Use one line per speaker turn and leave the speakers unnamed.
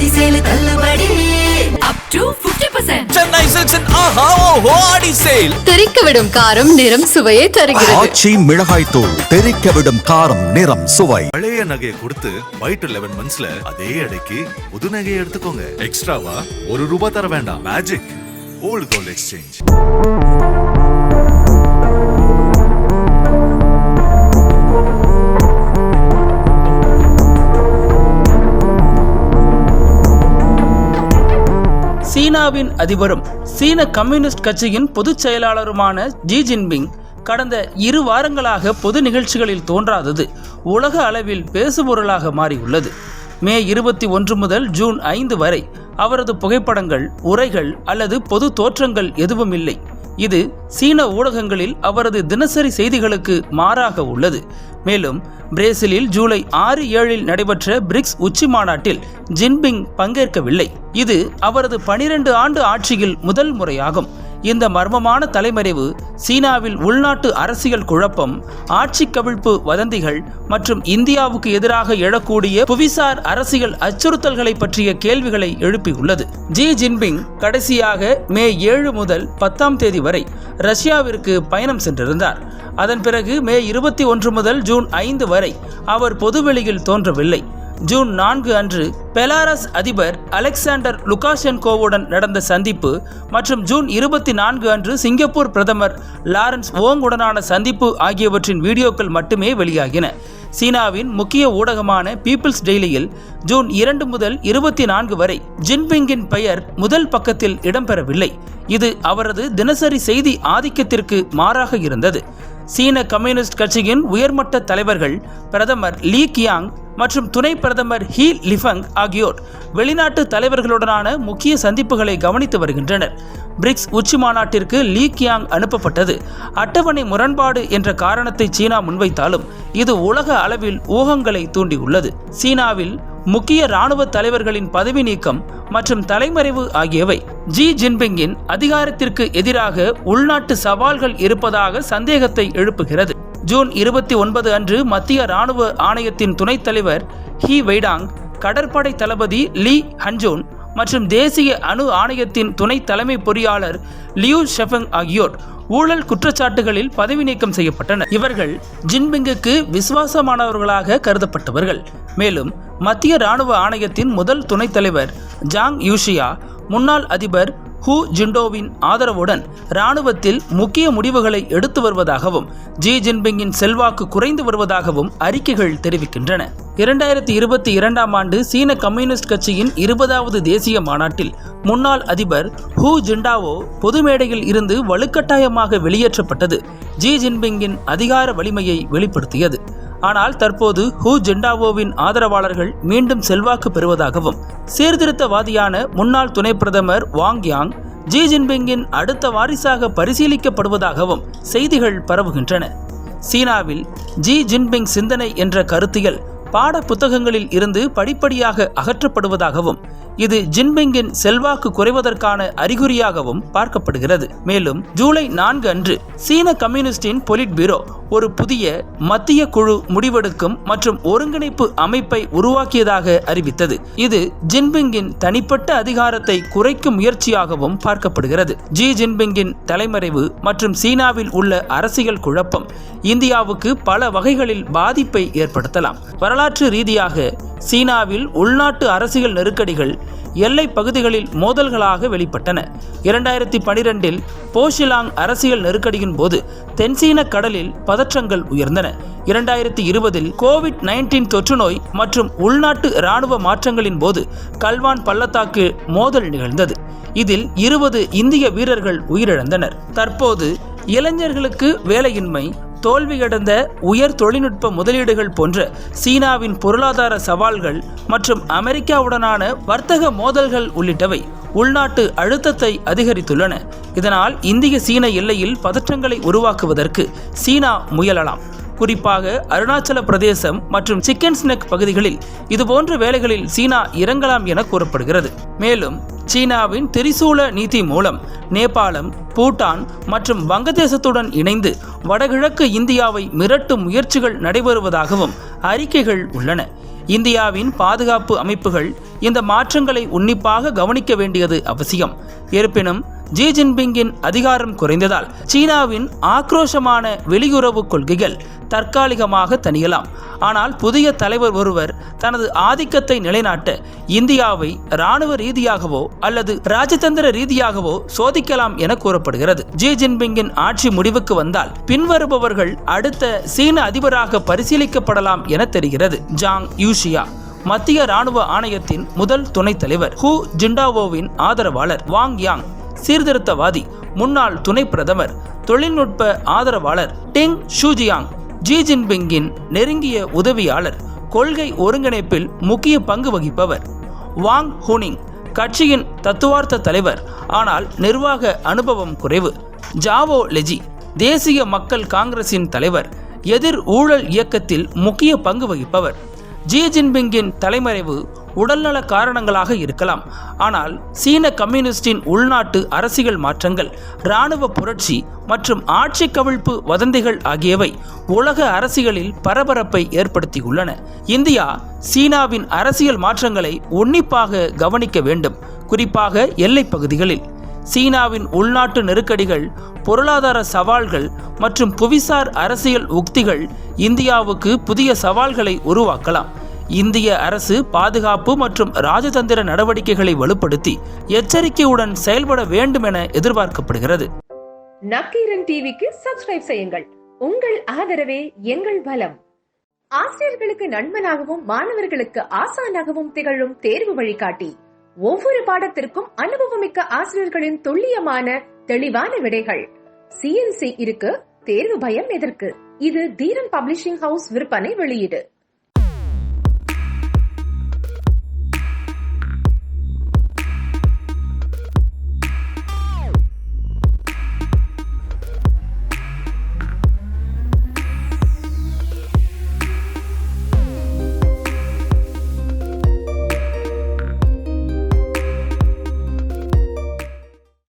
ஆடி சேலு தள்ளுபடி. Up to 50%
Chennai சில்க்ஸின் ஆஹா ஓஹோ ஆடி sale
தெறிக்க விடும் காரம் நிறம் சுவையை தருகிறது.
ஆச்சி மிளகாய் தூள் தெறிக்க விடும் காரம் நிறம் சுவை.
பழைய நகையை கொடுத்து ஒயிட் லெவன் மந்த்ஸ்ல அதே எடைக்கு புது நகையை எடுத்துக்கோங்க. எக்ஸ்ட்ராவா ஒரு ரூபாய் தர வேண்டாம். மேஜிக் ஓல்டு கோல்ட் எக்ஸ்சேஞ்ச்
சீனாவின் அதிபரும் சீன கம்யூனிஸ்ட் கட்சியின் பொதுச் செயலாளருமான ஜி ஜின்பிங் கடந்த இரு வாரங்களாக பொது நிகழ்ச்சிகளில் தோன்றாதது. உலக அளவில் பேசுபொருளாக மாறியுள்ளது. மே இருபத்தி ஒன்று முதல் ஜூன் ஐந்து வரை அவரது புகைப்படங்கள் உரைகள் அல்லது பொது தோற்றங்கள் எதுவும் இல்லை இது சீன ஊடகங்களில் அவரது தினசரி செய்திகளுக்கு மாறாக உள்ளது. மேலும் பிரேசிலில் ஜூலை ஆறு ஏழில் நடைபெற்ற பிரிக்ஸ் உச்சி மாநாட்டில் ஜின்பிங் பங்கேற்கவில்லை. இது அவரது பனிரெண்டு ஆண்டு ஆட்சியில் முதல் முறையாகும். இந்த மர்மமான தலைமறைவு சீனாவில் உள்நாட்டு அரசியல் குழப்பம் ஆட்சி கவிழ்ப்பு வதந்திகள் மற்றும் இந்தியாவுக்கு எதிராக எழக்கூடிய புவிசார் அரசியல் அச்சுறுத்தல்களை பற்றிய கேள்விகளை எழுப்பியுள்ளது. ஜி ஜின்பிங் கடைசியாக மே ஏழு முதல் பத்தாம் தேதி வரை ரஷ்யாவிற்கு பயணம் சென்றிருந்தார். அதன் பிறகு மே இருபத்தி ஒன்று முதல் ஜூன் ஐந்து வரை அவர் பொதுவெளியில் தோன்றவில்லை. ஜூன் நான்கு அன்று பெலாரஸ் அதிபர் அலெக்சாண்டர் லுகாஷென்கோவுடன் நடந்த சந்திப்பு மற்றும் ஜூன் இருபத்தி நான்கு அன்று சிங்கப்பூர் பிரதமர் லாரன்ஸ் ஓங்குடனான சந்திப்பு ஆகியவற்றின் வீடியோக்கள் மட்டுமே வெளியாகின. சீனாவின் முக்கிய ஊடகமான பீப்பிள்ஸ் டெய்லியில் ஜூன் இரண்டு முதல் இருபத்தி நான்கு வரை ஜின்பிங்கின் பெயர் முதல் பக்கத்தில் இடம்பெறவில்லை. இது அவரது தினசரி செய்தி ஆதிக்கத்திற்கு மாறாக இருந்தது. சீன கம்யூனிஸ்ட் கட்சியின் உயர்மட்ட தலைவர்கள் பிரதமர் லீ கியாங் மற்றும் துணை பிரதமர் ஹீ லிஃபங் ஆகியோர் வெளிநாட்டு தலைவர்களுடனான முக்கிய சந்திப்புகளை கவனித்து வருகின்றனர். பிரிக்ஸ் உச்சி மாநாட்டிற்கு லீ கியாங் அனுப்பப்பட்டது. அட்டவணை முரண்பாடு என்ற காரணத்தை சீனா முன்வைத்தாலும் இது உலக அளவில் ஊகங்களை தூண்டியுள்ளது. சீனாவில் முக்கிய இராணுவ தலைவர்களின் பதவி நீக்கம் மற்றும் தலைமறைவு ஆகியவை ஜி ஜின்பிங்கின் அதிகாரத்திற்கு எதிராக உள்நாட்டு சவால்கள் இருப்பதாக சந்தேகத்தை எழுப்புகிறது. ஜூன் இருபத்தி ஒன்பது அன்று மத்திய இராணுவ ஆணையத்தின் துணைத் தலைவர் ஹி வெய்டாங் கடற்படை தளபதி லீ ஹன்ஜோன் மற்றும் தேசிய அணு ஆணையத்தின் துணை தலைமை பொறியாளர் லியூ ஷெஃபங் ஆகியோர் ஊழல் குற்றச்சாட்டுகளில் பதவி நீக்கம் செய்யப்பட்டனர். இவர்கள் ஜின்பிங்குக்கு விசுவாசமானவர்களாக கருதப்பட்டவர்கள். மேலும் மத்திய இராணுவ ஆணையத்தின் முதல் துணைத் தலைவர் ஜாங் யூஷியா முன்னாள் அதிபர் ஹூ ஜிண்டோவின் ஆதரவுடன் இராணுவத்தில் முக்கிய முடிவுகளை எடுத்து வருவதாகவும் ஜி ஜின்பிங்கின் செல்வாக்கு குறைந்து வருவதாகவும் அறிக்கைகள் தெரிவிக்கின்றன. இரண்டாயிரத்தி இருபத்தி இரண்டாம் ஆண்டு சீன கம்யூனிஸ்ட் கட்சியின் இருபதாவது தேசிய மாநாட்டில் முன்னாள் அதிபர் ஹூ ஜிண்டாவோ பொது மேடையில் இருந்து வலுக்கட்டாயமாக வெளியேற்றப்பட்டது. ஜி ஜின்பிங்கின் அதிகார வலிமையை வெளிப்படுத்தியது. ஆனால் தற்போது ஹூ ஜெண்டாவோவின் ஆதரவாளர்கள் மீண்டும் செல்வாக்கு பெறுவதாகவும் சீர்திருத்தவாதியான முன்னாள் துணை பிரதமர் வாங் யாங் ஜி ஜின்பிங்கின் அடுத்த வாரிசாக பரிசீலிக்கப்படுவதாகவும் செய்திகள் பரவுகின்றன. சீனாவில் ஜி ஜின்பிங் சிந்தனை என்ற கருத்தியல் பாட புத்தகங்களில் இருந்து படிப்படியாக அகற்றப்படுவதாகவும் இது ஜின்பிங்கின் செல்வாக்கு குறைவதற்கான அறிகுறியாகவும் பார்க்கப்படுகிறது. மேலும் ஜூலை நான்கு அன்று சீன கம்யூனிஸ்டின் பொலிட் பீரோ ஒரு புதிய மத்திய குழு முடிவெடுக்கும் மற்றும் ஒருங்கிணைப்பு அமைப்பை உருவாக்கியதாக அறிவித்தது. இது ஜின்பிங்கின் தனிப்பட்ட அதிகாரத்தை குறைக்கும் முயற்சியாகவும் பார்க்கப்படுகிறது. ஜி ஜின்பிங்கின் தலைமறைவு மற்றும் சீனாவில் உள்ள அரசியல் குழப்பம் இந்தியாவுக்கு பல வகைகளில் பாதிப்பை ஏற்படுத்தலாம். வரலாற்று ரீதியாக சீனாவில் உள்நாட்டு அரசியல் நெருக்கடிகள் எல்லை பகுதிகளில் மோதல்களாக வெளிப்பட்டன. இரண்டாயிரத்தி பனிரெண்டில் போஷிலாங் அரசியல் நெருக்கடியின் போது தென்சீன கடலில் பதற்றங்கள் உயர்ந்தன. இரண்டாயிரத்தி இருபதில் கோவிட் நைன்டீன் தொற்று நோய் மற்றும் உள்நாட்டு இராணுவ மாற்றங்களின் போது கல்வான் பள்ளத்தாக்கு மோதல் நிகழ்ந்தது. இதில் இருபது இந்திய வீரர்கள் உயிரிழந்தனர். தற்போது இளைஞர்களுக்கு வேலையின்மை தோல்வியடைந்த உயர் தொழில்நுட்ப முதலீடுகள் போன்ற சீனாவின் பொருளாதார சவால்கள் மற்றும் அமெரிக்காவுடனான வர்த்தக மோதல்கள் உள்ளிட்டவை உள்நாட்டு அழுத்தத்தை அதிகரித்துள்ளன. இதனால் இந்திய சீன எல்லையில் பதற்றங்களை உருவாக்குவதற்கு சீனா முயலலாம். குறிப்பாக அருணாச்சல பிரதேசம் மற்றும் சிக்கன் ஸ்னெக் பகுதிகளில் இதுபோன்ற வேலைகளில் சீனா இறங்கலாம் என கூறப்படுகிறது. மேலும் சீனாவின் திரிசூல நீதி மூலம் நேபாளம் பூட்டான் மற்றும் வங்கதேசத்துடன் இணைந்து வடகிழக்கு இந்தியாவை மிரட்டும் முயற்சிகள் நடைபெறுவதாகவும் அறிக்கைகள் உள்ளன. இந்தியாவின் பாதுகாப்பு அமைப்புகள் இந்த மாற்றங்களை உன்னிப்பாக கவனிக்க வேண்டியது அவசியம். இருப்பினும் ஜி ஜின்பிங்கின் அதிகாரம் குறைந்ததால் சீனாவின் ஆக்ரோஷமான வெளியுறவு கொள்கைகள் தற்காலிகமாக தணியலாம். ஆனால் புதிய தலைவர் ஒருவர் தனது ஆதிக்கத்தை நிலைநாட்ட இந்தியாவை இராணுவ ரீதியாகவோ அல்லது ராஜதந்திர ரீதியாகவோ சோதிக்கலாம் என கூறப்படுகிறது. ஜி ஜின்பிங்கின் ஆட்சி முடிவுக்கு வந்தால் பின்வருபவர்கள் அடுத்த சீன அதிபராக பரிசீலிக்கப்படலாம் என தெரிகிறது. ஜாங் யூஷியா மத்திய ராணுவ ஆணையத்தின் முதல் துணைத் தலைவர் ஹூ ஜிண்டாவோவின் ஆதரவாளர் வாங் யாங். சீர்திருத்தவாதி முன்னாள் துணை பிரதமர் தொழில்நுட்ப ஆதரவாளர் டிங் ஷூஜியாங் ஜி ஜின்பிங்கின் நெருங்கிய உதவியாளர் கொள்கை ஒருங்கிணைப்பில் முக்கிய பங்கு வகிப்பவர். வாங் ஹூனிங் கட்சியின் தத்துவார்த்த தலைவர் ஆனால் நிர்வாக அனுபவம் குறைவு. ஜாவோ லெஜி தேசிய மக்கள் காங்கிரசின் தலைவர் எதிர் ஊழல் இயக்கத்தில் முக்கிய பங்கு வகிப்பவர். ஜி ஜின்பிங்கின் தலைமறைவு உடல்நல காரணங்களாக இருக்கலாம். ஆனால் சீன கம்யூனிஸ்டின் உள்நாட்டு அரசியல் மாற்றங்கள் இராணுவ புரட்சி மற்றும் ஆட்சி கவிழ்ப்பு வதந்திகள் ஆகியவை உலக அரசியலில் பரபரப்பை ஏற்படுத்தியுள்ளன. இந்தியா சீனாவின் அரசியல் மாற்றங்களை உன்னிப்பாக கவனிக்க வேண்டும். குறிப்பாக எல்லைப் பகுதிகளில். சீனாவின் உள்நாட்டு நெருக்கடிகள் பொருளாதார சவால்கள் மற்றும் புவிசார் அரசியல் உக்திகள் இந்தியாவுக்கு புதிய சவால்களை உருவாக்கலாம். இந்திய அரசு பாதுகாப்பு மற்றும் ராஜதந்திர நடவடிக்கைகளை வலுப்படுத்தி எச்சரிக்கையுடன் செயல்பட வேண்டும் என எதிர்பார்க்கப்படுகிறது.
நக்கீரன் டிவிக்கு சப்ஸ்கிரைப் செய்யுங்கள். உங்கள் ஆதரவே எங்கள் பலம் ஆசிரியர்களுக்கு நண்பனாகவும் மாணவர்களுக்கு ஆசானாகவும் திகழும் தேர்வு வழிகாட்டி. ஒவ்வொரு பாடத்திற்கும் அனுபவமிக்க ஆசிரியர்களின் துல்லியமான தெளிவான விடைகள். சிஎன்சி இருக்கு தேர்வு பயம் எதற்கு? இது தீரன் பப்ளிஷிங் ஹவுஸ் விற்பனை வெளியீடு.